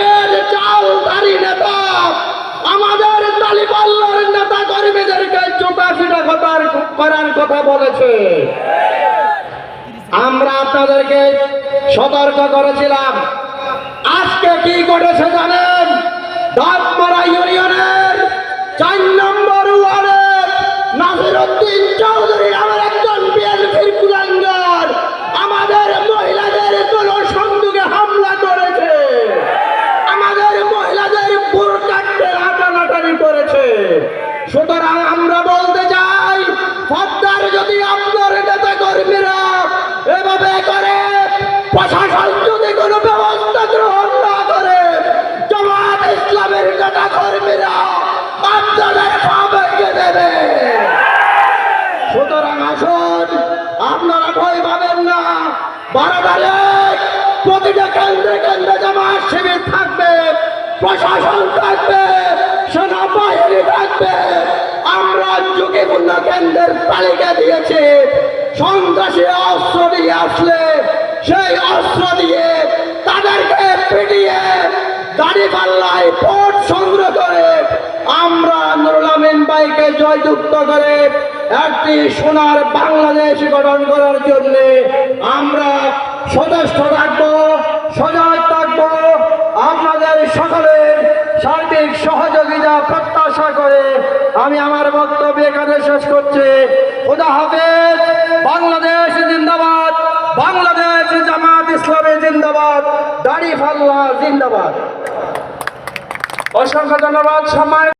আমাদের চালধারী নেতা, আমাদের তালিবাল্লার নেতা কর্মীদেরকে জুতা ফিটা করার কথা বলেছে। আমরা আপনাদেরকে সতর্ক করেছিলাম। আজকে কি করেছে জানেন? দাঁতমারা ইউনিয়নের চার নম্বর ওয়ার্ডের নাসিরুদ্দিন চৌধুরী আসুন। আপনারা ভয় পাবেন না। বারবারে প্রতিটা কেন্দ্রে কেন্দ্রে জামাত শিবির থাকবে, প্রশাসন থাকবে, সেনাবাহিনী থাকবে। আমরা ঝুঁকিপূর্ণ কেন্দ্রের তালিকা দিয়েছি। সন্ত্রাসী অস্ত্র দিয়ে আসলে, সেই অস্ত্র দিয়ে তাদেরকে পিটিয়ে দাড়ি পাল্লায় ভোট সংগ্রহ করে আমরা নুরুল আমিন ভাইকে জয়যুক্ত করে একটি সোনার বাংলাদেশ গঠন করার জন্য আমরা সদস্য থাকব, সজাগ থাকব। আপনাদের সকলের সার্বিক সহযোগিতা প্রত্যাশা করে আমি আমার বক্তব্য এখানে শেষ করছি। খোদা হাফেজ, বাংলাদেশ জিন্দাবাদ, বাংলাদেশ জামাত ইসলামী জিন্দাবাদ, দাড়ি ফাল্লা জিন্দাবাদ। অসংখ্য ধন্যবাদ, সময়